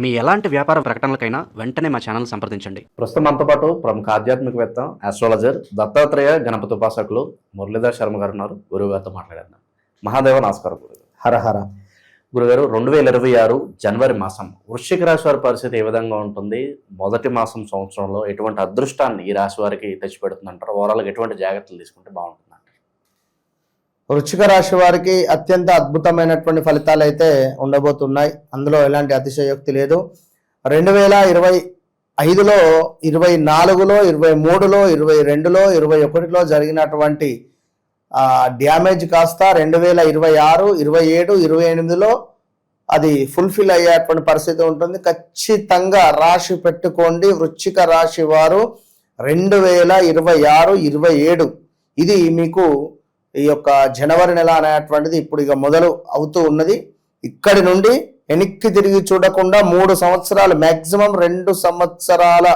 మీ ఎలాంటి వ్యాపార ప్రకటనలకైనా వెంటనే మా ఛానల్ సంప్రదించండి. ప్రస్తుతం మనతో పాటు ప్రముఖ ఆధ్యాత్మికవేత్త ఆస్ట్రాలజర్ దత్తాత్రేయ గణపతి ఉపాసకులు మురళీధర్ శర్మ గారు ఉన్నారు. గురువు గారితో మాట్లాడేద్దాం. మహాదేవ నమస్కారం గురుగారు. హర హర. గురుగారు రెండు వేల ఇరవై ఆరు జనవరి మాసం వృశ్చిక రాశి వారి పరిస్థితి ఏ విధంగా ఉంటుంది? మొదటి మాసం సంవత్సరంలో ఎటువంటి అదృష్టాన్ని ఈ రాశి వారికి తెచ్చిపెడుతుంది అంటారు ఓవరాల్గా ఎటువంటి జాగ్రత్తలు తీసుకుంటే బాగుంటుంది? వృచ్చిక రాశి వారికి అత్యంత అద్భుతమైనటువంటి ఫలితాలు అయితే ఉండబోతున్నాయి. అందులో ఎలాంటి అతిశయోక్తి లేదు. రెండు వేల ఇరవై ఐదులో ఇరవై నాలుగులో ఇరవై మూడులో ఇరవై రెండులో ఇరవై ఒకటిలో జరిగినటువంటి డ్యామేజ్ కాస్త రెండు వేల ఇరవై ఆరు ఇరవై ఏడు ఇరవై ఎనిమిదిలో అది ఫుల్ఫిల్ అయ్యేటువంటి పరిస్థితి ఉంటుంది. ఖచ్చితంగా రాశి పెట్టుకోండి. వృచ్చిక రాశి వారు రెండు వేల ఇరవై ఆరు ఇరవై ఏడు. ఇది మీకు ఈ యొక్క జనవరి నెల అనేటువంటిది ఇప్పుడు ఇక మొదలు అవుతూ ఉన్నది. ఇక్కడి నుండి వెనక్కి తిరిగి చూడకుండా మూడు సంవత్సరాలు మ్యాక్సిమం రెండు సంవత్సరాల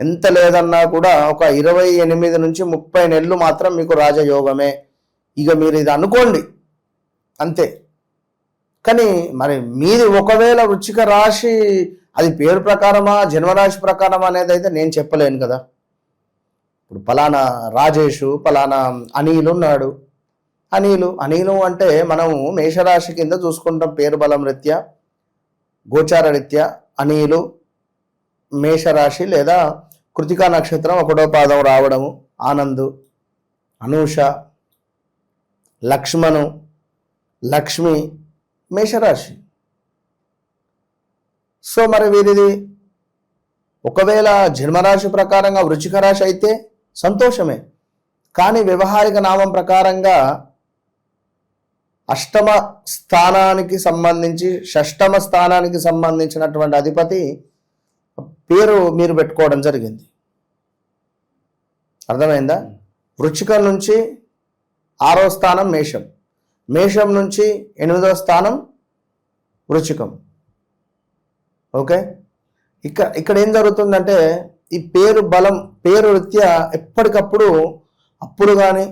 ఎంత లేదన్నా కూడా ఒక ఇరవై ఎనిమిది నుంచి ముప్పై నెలలు మాత్రం మీకు రాజయోగమే. ఇక మీరు ఇది అనుకోండి అంతే. కానీ మరి మీది ఒకవేళ వృచ్చిక రాశి అది పేరు ప్రకారమా జన్మరాశి ప్రకారమా అనేది అయితే నేను చెప్పలేను కదా. ఇప్పుడు పలానా రాజేషు పలానా అనిల్ ఉన్నాడు. అనిలు అనిలు అంటే మనము మేషరాశి కింద చూసుకుంటాం పేరు బలం రీత్యా గోచార రీత్యా అనిలు మేషరాశి లేదా కృతికా నక్షత్రం ఒకటో పాదం రావడము ఆనంద్ అనూష లక్ష్మణు లక్ష్మి మేషరాశి. సో మరి వీరిది ఒకవేళ జన్మరాశి ప్రకారంగా వృచ్చిక రాశి అయితే సంతోషమే. కానీ వ్యవహారిక నామం ప్రకారంగా అష్టమ స్థానానికి సంబంధించి షష్టమ స్థానానికి సంబంధించినటువంటి అధిపతి పేరు మీరు పెట్టుకోవడం జరిగింది. అర్థమైందా? వృచ్చికం నుంచి ఆరో స్థానం మేషం. మేషం నుంచి ఎనిమిదో స్థానం వృచ్చికం. ఓకే? ఇక్కడ ఇక్కడ ఏం జరుగుతుందంటే ఈ పేరు బలం పేరు రీత్యా ఎప్పటికప్పుడు అప్పుడు కానీ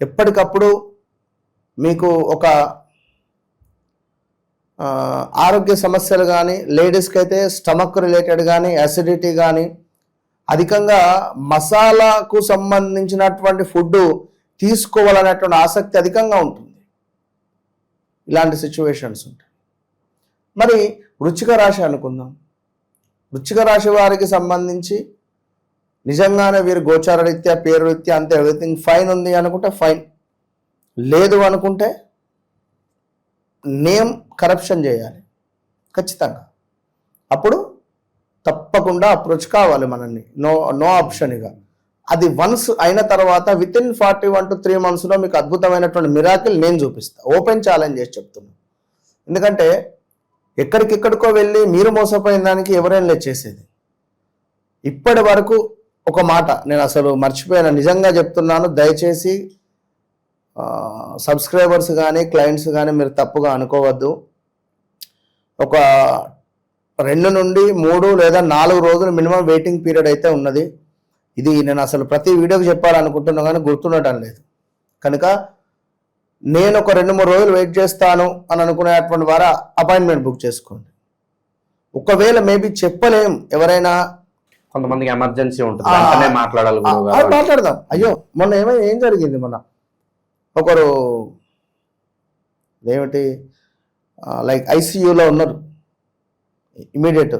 ఎప్పటికప్పుడు మీకు ఒక ఆరోగ్య సమస్యలు కానీ లేడీస్కి అయితే స్టమక్ రిలేటెడ్ కానీ యాసిడిటీ కానీ అధికంగా మసాలాకు సంబంధించినటువంటి ఫుడ్ తీసుకోవాలనేటువంటి ఆసక్తి అధికంగా ఉంటుంది. ఇలాంటి సిచ్యువేషన్స్ ఉంటాయి. మరి వృచ్చిక రాశి అనుకుందాం. వృచ్చిక రాశి వారికి సంబంధించి నిజంగానే వీరు గోచార రీత్యా పేరు రీత్యా అంతే ఎవ్రీథింగ్ ఫైన్ ఉంది అనుకుంటే ఫైన్ లేదు అనుకుంటే నేమ్ కరప్షన్ చేయాలి. ఖచ్చితంగా. అప్పుడు తప్పకుండా అప్రోచ్ కావాలి మనల్ని. నో నో ఆప్షన్ ఇక. అది వన్స్ అయిన తర్వాత within forty one to three మంత్స్లో మీకు అద్భుతమైనటువంటి మిరాకిల్ నేను చూపిస్తాను ఓపెన్ ఛాలెంజ్ చేసి చెప్తున్నాను ఎందుకంటే ఎక్కడికెక్కడికో వెళ్ళి మీరు మోసపోయిన దానికి ఎవరైనా లేదు చేసేది. ఇప్పటి వరకు ఒక మాట నేను అసలు మర్చిపోయాను. నిజంగా చెప్తున్నాను దయచేసి సబ్స్క్రైబర్స్ కానీ క్లయింట్స్ కానీ మీరు తప్పుగా అనుకోవద్దు. ఒక రెండు నుండి మూడు లేదా నాలుగు రోజులు మినిమం వెయిటింగ్ పీరియడ్ అయితే ఉన్నది. ఇది నేను అసలు ప్రతి వీడియోకి చెప్పాలనుకుంటున్నా కానీ గుర్తుండటం లేదు. కనుక నేను ఒక రెండు మూడు రోజులు వెయిట్ చేస్తాను అని అనుకునేటువంటి వారు అపాయింట్మెంట్ బుక్ చేసుకోండి. ఒకవేళ మేబీ చెప్పలేం ఎవరైనా కొంతమందికి ఎమర్జెన్సీ ఉంటుంది. వెంటనే మాట్లాడాలి మాట్లాడదాం. అయ్యో మొన్న ఏమై ఏం జరిగింది మొన్న? ఒకరు ఏమిటి లైక్ ఐసీయూలో ఉన్నారు. ఇమీడియట్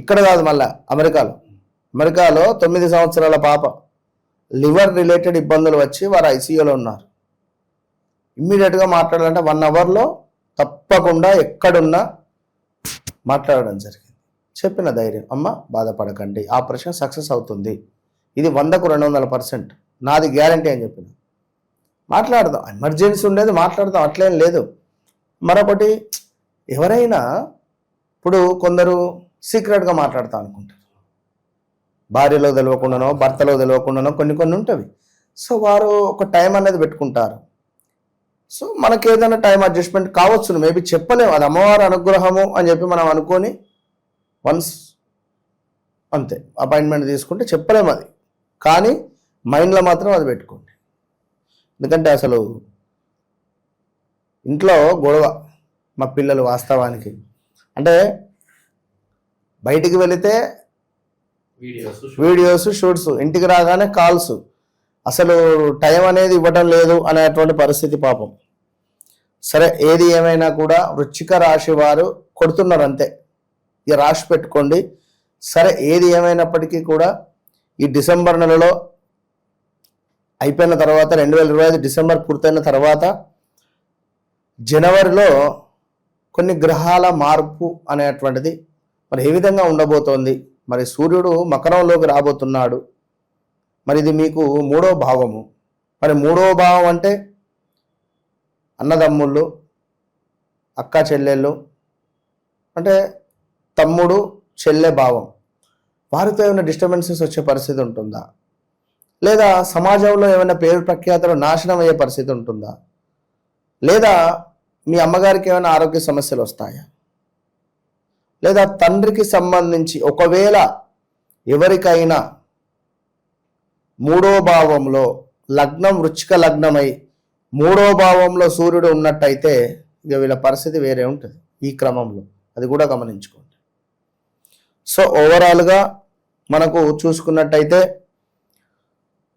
ఇక్కడ కాదు మళ్ళా అమెరికాలో. అమెరికాలో తొమ్మిది సంవత్సరాల పాప. లివర్ రిలేటెడ్ ఇబ్బందులు వచ్చి వారు ఐసీయూలో ఉన్నారు. ఇమ్మీడియట్గా మాట్లాడాలంటే వన్ అవర్లో తప్పకుండా ఎక్కడున్నా మాట్లాడడం జరిగింది. చెప్పిన ధైర్యం. అమ్మ బాధపడకండి. ఆపరేషన్ సక్సెస్ అవుతుంది. ఇది వందకు రెండు వందల పర్సెంట్. నాది గ్యారంటీ అని చెప్పిన. మాట్లాడదాం. ఎమర్జెన్సీ ఉండేది మాట్లాడదాం. అట్లేం లేదు. మరొకటి ఎవరైనా ఇప్పుడు కొందరు సీక్రెట్గా మాట్లాడతా అనుకుంటారు. భార్యలో తెలియకుండానో భర్తలో తెలియకుండానో కొన్ని కొన్ని ఉంటవి. సో వారు ఒక టైం అనేది పెట్టుకుంటారు. సో మనకి ఏదైనా టైం అడ్జస్ట్మెంట్ కావచ్చు మేబీ చెప్పలేము అది అమ్మవారి అనుగ్రహము అని చెప్పి మనం అనుకొని వన్స్ అంతే అపాయింట్మెంట్ తీసుకుంటే చెప్పలేము అది. కానీ మైండ్లో మాత్రం అది పెట్టుకోండి. ఎందుకంటే అసలు ఇంట్లో గొడవ మా పిల్లలు వాస్తవానికి. అంటే బయటికి వెళితే వీడియోస్ షూట్స్. ఇంటికి రాగానే కాల్స్. అసలు టైం అనేది ఇవ్వడం లేదు అనేటువంటి పరిస్థితి పాపం. సరే ఏది ఏమైనా కూడా వృచ్చిక రాశి వారు కొడుతున్నారు అంతే. ఇక రాసి పెట్టుకోండి. సరే ఏది ఏమైనప్పటికీ కూడా ఈ డిసెంబర్ నెలలో అయిపోయిన తర్వాత రెండు వేల ఇరవై ఐదు డిసెంబర్ పూర్తయిన తర్వాత జనవరిలో కొన్ని గ్రహాల మార్పు అనేటువంటిది మరి ఏ విధంగా ఉండబోతోంది? మరి సూర్యుడు మకరంలోకి రాబోతున్నాడు. మరి ఇది మీకు మూడో భావము. మరి మూడో భావం అంటే అన్నదమ్ముళ్ళు అక్క చెల్లెళ్ళు అంటే తమ్ముడు చెల్లె భావం. వారితో ఏమైనా డిస్టర్బెన్సెస్ వచ్చే పరిస్థితి ఉంటుందా? లేదా సమాజంలో ఏమైనా పేరు ప్రఖ్యాతలు నాశనం అయ్యే పరిస్థితి ఉంటుందా? లేదా మీ అమ్మగారికి ఏమైనా ఆరోగ్య సమస్యలు వస్తాయా? లేదా తండ్రికి సంబంధించి ఒకవేళ ఎవరికైనా మూడో భావంలో లగ్నం వృచ్చిక లగ్నమై మూడో భావంలో సూర్యుడు ఉన్నట్టయితే ఇక వీళ్ళ పరిస్థితి వేరే ఉంటుంది ఈ క్రమంలో. అది కూడా గమనించుకోండి. సో ఓవరాల్గా మనకు చూసుకున్నట్టయితే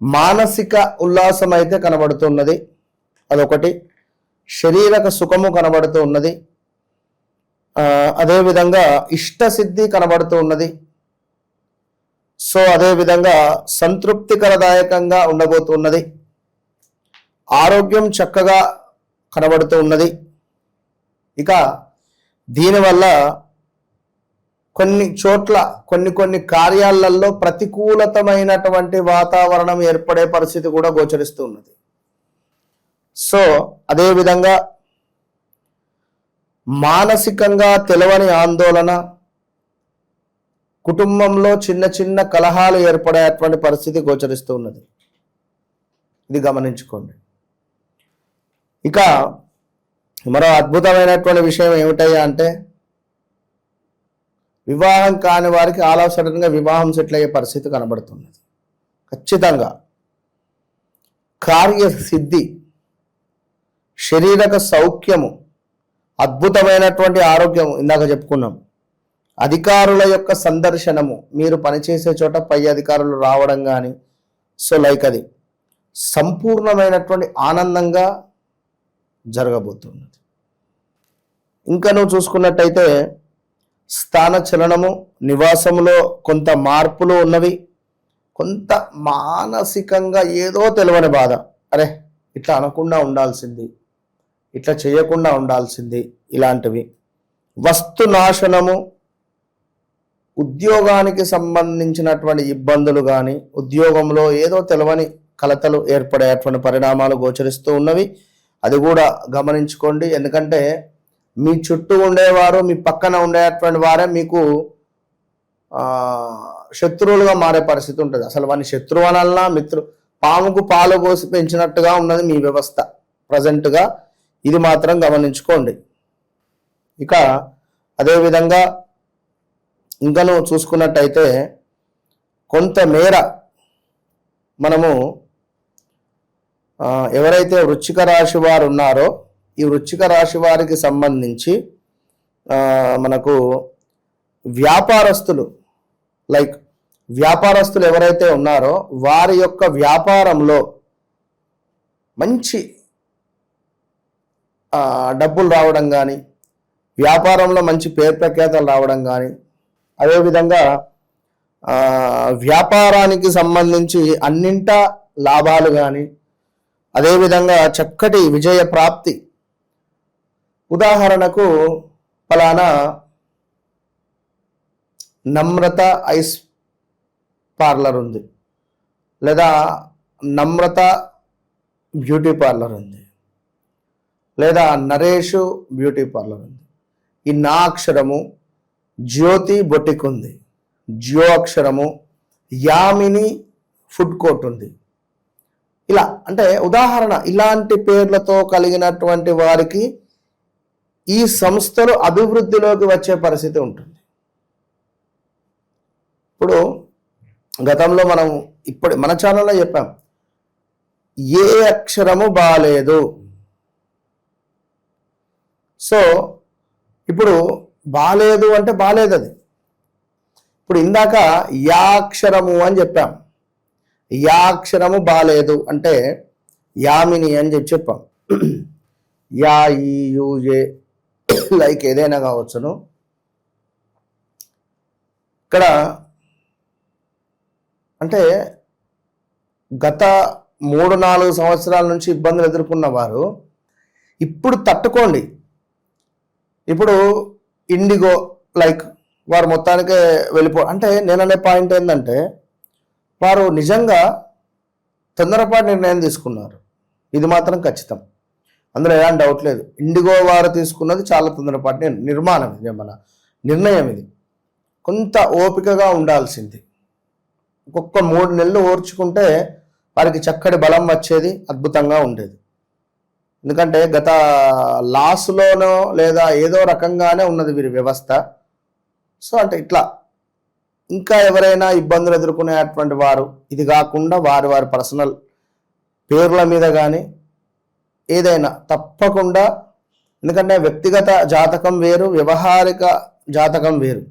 మానసిక ఉల్లాసం అయితే కనబడుతున్నది. అదొకటి. శరీరక సుఖము కనబడుతూ ఉన్నది అదేవిధంగా ఇష్టసిద్ధి కనబడుతూ ఉన్నది సో అదేవిధంగా సంతృప్తికరదాయకంగా ఉండబోతున్నది. ఆరోగ్యం చక్కగా కనబడుతూ ఉన్నది ఇక దీనివల్ల కొన్ని చోట్ల కొన్ని కొన్ని కార్యాలలో ప్రతికూలతమైనటువంటి వాతావరణం ఏర్పడే పరిస్థితి కూడా గోచరిస్తూ ఉన్నది. సో అదేవిధంగా మానసికంగా తెలవని ఆందోళన కుటుంబంలో చిన్న చిన్న కలహాలు ఏర్పడేటువంటి పరిస్థితి గోచరిస్తూ ఉన్నది. ఇది గమనించుకోండి. ఇక మరో అద్భుతమైనటువంటి విషయం ఏమిటయ్యా అంటే వివాహం కాని వారికి ఆల్ ఆఫ్ సడన్గా వివాహం సెటిల్ అయ్యే పరిస్థితి కనబడుతున్నది. ఖచ్చితంగా. కార్య సిద్ధి శరీరక సౌఖ్యము అద్భుతమైనటువంటి ఆరోగ్యం ఇందాక చెప్పుకున్నాం. అధికారుల యొక్క సందర్శనము మీరు పనిచేసే చోట పై అధికారులు రావడం కానీ సో లైక్ అది సంపూర్ణమైనటువంటి ఆనందంగా జరగబోతున్నది. ఇంకా నువ్వు చూసుకున్నట్టయితే స్థాన చలనము నివాసములో కొంత మార్పులు ఉన్నవి. కొంత మానసికంగా ఏదో తెలియని బాధ. అరే ఇట్లా అనకుండా ఉండాల్సింది. ఇట్లా చేయకుండా ఉండాల్సింది ఇలాంటివి. వస్తు నాశనము ఉద్యోగానికి సంబంధించినటువంటి ఇబ్బందులు కానీ ఉద్యోగంలో ఏదో తెలవని కలతలు ఏర్పడేటువంటి పరిణామాలు గోచరిస్తూ ఉన్నవి. అది కూడా గమనించుకోండి. ఎందుకంటే మీ చుట్టూ ఉండేవారు మీ పక్కన ఉండేటువంటి వారే మీకు శత్రువులుగా మారే పరిస్థితి ఉంటుంది. అసలు వాని శత్రువు అనల్లా మిత్రు పాముకు పాలు పోసి పెంచినట్టుగా ఉన్నది మీ వ్యవస్థ. ప్రజెంట్గా ఇది మాత్రం గమనించుకోండి. ఇక అదేవిధంగా ఇంకను చూసుకున్నట్టయితే కొంతమేర మనము ఎవరైతే వృచ్చిక రాశి వారు ఉన్నారో ఈ వృచ్చిక రాశి వారికి సంబంధించి మనకు వ్యాపారస్తులు లైక్ వ్యాపారస్తులు ఎవరైతే ఉన్నారో వారి యొక్క వ్యాపారంలో మంచి డబ్బులు రావడం కానీ వ్యాపారంలో మంచి పేరు ప్రఖ్యాతలు రావడం కానీ అదేవిధంగా వ్యాపారానికి సంబంధించి అన్నింటా లాభాలు కానీ అదేవిధంగా చక్కటి విజయ ప్రాప్తి ఉదాహరణకు ఫలానా నమ్రత ఐస్ పార్లర్ ఉంది. లేదా నమ్రత బ్యూటీ పార్లర్ ఉంది. లేదా నరేష్ బ్యూటీ పార్లర్ ఉంది. ఈ నా అక్షరము జ్యోతి బొటిక్ ఉంది. జ్యో అక్షరము యామిని ఫుడ్ కోర్ట్ ఉంది. ఇలా అంటే ఉదాహరణ ఇలాంటి పేర్లతో కలిగినటువంటి వారికి ఈ సంస్థలు అభివృద్ధిలోకి వచ్చే పరిస్థితి ఉంటుంది. ఇప్పుడు గతంలో మనం ఇప్పుడు మన ఛానల్లో చెప్పాం ఏ అక్షరము బాలేదు. సో ఇప్పుడు బాలేదు అంటే బాలేదు అది. ఇప్పుడు ఇందాక యాక్షరము అని చెప్పాం. యాక్షరము బాలేదు అంటే యామిని అని చెప్పి చెప్పాం. యా ఈ యూజే లైక్ ఏదైనా కావచ్చును. ఇక్కడ అంటే గత మూడు నాలుగు సంవత్సరాల నుంచి ఇబ్బందులు ఎదుర్కొన్న వారు ఇప్పుడు తట్టుకోండి. ఇప్పుడు ఇండిగో లైక్ వారు మొత్తానికే వెళ్ళిపో అంటే నేను అనే పాయింట్ ఏంటంటే వారు నిజంగా తొందరపాటు నిర్ణయం తీసుకున్నారు. ఇది మాత్రం ఖచ్చితం. అందులో ఎలాంటి డౌట్ లేదు. ఇండిగో వారు తీసుకున్నది చాలా తొందరపాటు నిర్మాణం ఇది మన నిర్ణయం ఇది. కొంత ఓపికగా ఉండాల్సింది. ఒక్కొక్క మూడు నెలలు ఓర్చుకుంటే వారికి చక్కటి బలం వచ్చేది అద్భుతంగా ఉండేది. ఎందుకంటే గత లాస్లోనో లేదా ఏదో రకంగానే ఉన్నది వీరి వ్యవస్థ. సో అంటే ఇట్లా. ఇంకా ఎవరైనా ఇబ్బందులు ఎదుర్కొనేటువంటి వారు ఇది కాకుండా వారి వారి పర్సనల్ పేర్ల మీద కానీ ఏదైనా తప్పకుండా ఎందుకంటే వ్యక్తిగత జాతకం వేరు వ్యవహారిక జాతకం వేరు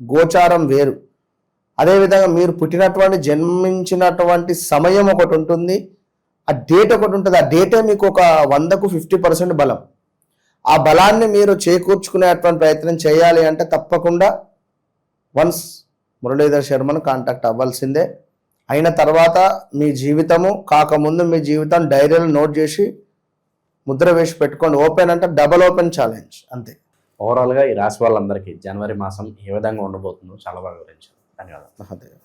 గోచారం వేరు. అదేవిధంగా మీరు పుట్టినటువంటి జన్మించినటువంటి సమయం ఒకటి ఉంటుంది ఆ డేట్ ఒకటి ఉంటుంది ఆ డేటే మీకు ఒక వందకు ఫిఫ్టీ పర్సెంట్ బలం. ఆ బలాన్ని మీరు చేకూర్చుకునేటువంటి ప్రయత్నం చేయాలి అంటే తప్పకుండా వన్స్ మురళీధర్ శర్మను కాంటాక్ట్ అవ్వాల్సిందే. అయిన తర్వాత మీ జీవితము కాకముందు మీ జీవితం డైరీలో నోట్ చేసి ముద్ర వేసి పెట్టుకోండి. ఓపెన్ అంటే డబల్ ఓపెన్ ఛాలెంజ్ అంతే. ఓవరాల్గా ఈ రాశి వాళ్ళందరికీ జనవరి మాసం ఏ విధంగా ఉండబోతుందో చాలా బాగా వివరించారు. ధన్యవాదాలు.